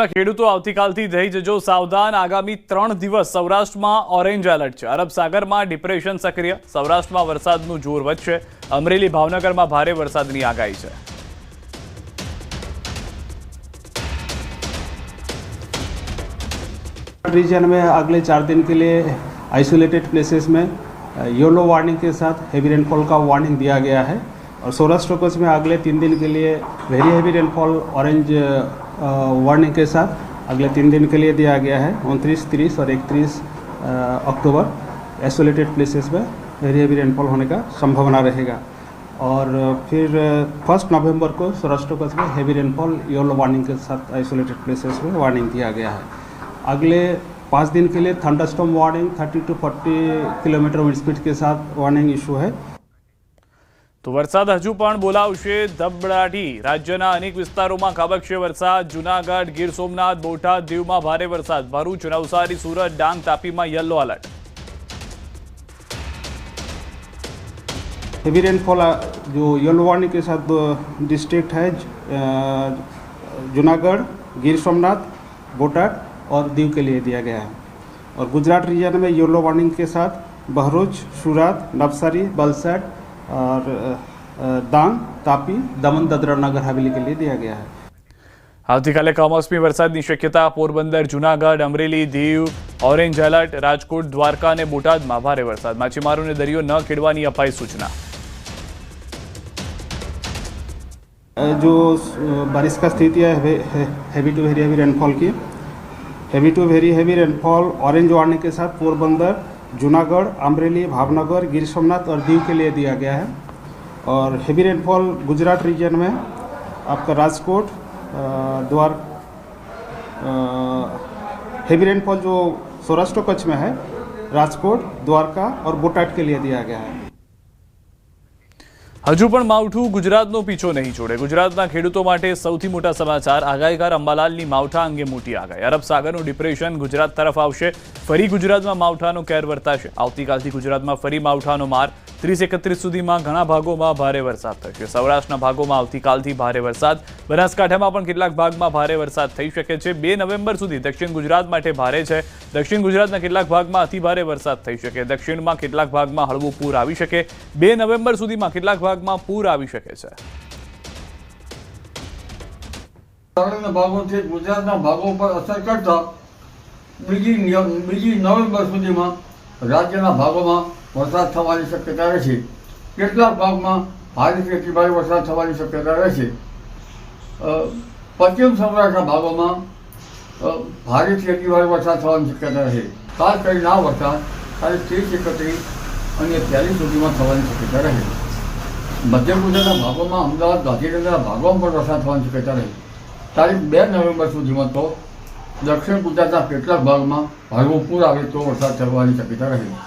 રાખેડું તો આવતીકાલથી જઈજો સાવધાન આગામી 3 દિવસ સૌરાષ્ટ્રમાં ઓરેન્જ એલર્ટ છે અરબ સાગરમાં ડિપ્રેશન સક્રિય સૌરાષ્ટ્રમાં વરસાદનું જોર વધશે અમરેલી ભાવનગરમાં ભારે વરસાદની આગાહી છે રિજન મે આગલે 4 દિન કે લિયે આઇસોલેટેડ પ્લેસીસ મે યલો વોર્નિંગ કે સાથ હેવી રેનફોલ કા વોર્નિંગ દિયા ગયા હૈ ઓર સૌરાષ્ટ્ર કોસ મે આગલે 3 દિન કે લિયે very heavy rainfall orange warning के साथ अगले तीन दिन के लिए दिया गया है उनतीस तीस और इकतीस अक्टूबर आइसोलेटेड प्लेसेस में हेवी भी रेनफॉल होने का संभावना रहेगा और फिर फर्स्ट नवंबर को सौराष्ट्र कच्छ में हैवी रेनफॉल येलो वार्निंग के साथ आइसोलेटेड प्लेसेस में वार्निंग दिया गया है अगले पाँच दिन के लिए thunderstorm warning 30 to 40 kilometre wind speed के साथ वार्निंग इशू है તો हजू હજુ धबड़ाटी राज्य विस्तारों में અનેક વિસ્તારોમાં जूनागढ़ गीर सोमनाथ बोटाद दीव में દીવમાં ભારે भरूच नवसारी सूरत डांग तापी में येलो अलर्ट हेवी रेनफॉल जो येलो वार्निंग के साथ डिस्ट्रिक्ट है जूनागढ़ गिर सोमनाथ बोटाद और दीव के लिए दिया गया है और गुजरात रीजन में येलो वार्निंग के साथ भरूच सूरत नवसारी बलसाड़ और दांग तापी दमन ददरा नगर हवेली के लिए दिया गया है आती का कमोसमी वरसद शक्यता पोरबंदर जूनागढ़ अमरेली दीव ऑरेंज एलर्ट राजकोट द्वारका ने बोटाद में भारे वरसद मछीमारों ने दरियो न खेड़ अपाई सूचना जो बारिश का स्थिति है heavy to very heavy rainfall की heavy to very heavy rainfall orange warning के साथ पोरबंदर जूनागढ़ अमरेली भावनगर गिर सोमनाथ और दीव के लिए दिया गया है और हेवी रेनफॉल गुजरात रीजन में आपका राजकोट द्वार हेवी रेनफॉल जो सौराष्ट्र कच्छ में है राजकोट द्वारका और बोटाट के लिए दिया गया है હજુ પણ માવઠું ગુજરાતનો પીછો નહીં છોડે ગુજરાતના ખેડૂતો માટે સૌથી મોટા સમાચાર આગાહીકાર અંબાલાલની માવઠા અંગે મોટી આગાહી અરબ સાગરનું ડિપ્રેશન ગુજરાત તરફ આવશે ફરી ગુજરાતમાં માવઠાનો કેર વર્તાશે આવતીકાલથી ગુજરાતમાં ફરી માવઠાનો માર ત્રીસ એકત્રીસ સુધીમાં ઘણા ભાગોમાં ભારે વરસાદ થશે સૌરાષ્ટ્રના ભાગોમાં આવતીકાલથી ભારે વરસાદ બનાસકાંઠામાં પણ કેટલાક ભાગમાં ભારે વરસાદ થઈ શકે છે બે નવેમ્બર સુધી દક્ષિણ ગુજરાત માટે ભારે છે દક્ષિણ ગુજરાતના કેટલાક ભાગમાં અતિભારે વરસાદ થઈ શકે દક્ષિણમાં કેટલાક ભાગમાં હળવું પૂર આવી શકે બે નવેમ્બર સુધીમાં કેટલાક ભાગમાં પૂર આવી શકે છે ગુજરાતના ભાગો પર અસર કરતા બીજી નવેમ્બર સુધીમાં રાજ્યના ભાગોમાં વરસાદ થવાની શક્યતા રહેશે કેટલાક ભાગમાં ભારેથી અતિભારે વરસાદ થવાની શક્યતા રહેશે પશ્ચિમ સૌરાષ્ટ્રના ભાગોમાં ભારેથી અતિભારે વરસાદ થવાની શક્યતા રહેશે ખાસ કરીને આ વરસાદ ખાલી ત્રીસ એકત્રીસ અને અત્યારે સુધીમાં થવાની શક્યતા રહે મધ્ય ગુજરાતના ભાગોમાં અમદાવાદ ગાંધીનગરના ભાગોમાં પણ વરસાદ થવાની શક્યતા રહે તારીખ બે નવેમ્બર સુધીમાં તો દક્ષિણ ગુજરાતના કેટલાક ભાગમાં હળવો પૂર આવે તો વરસાદ થવાની શક્યતા રહેલી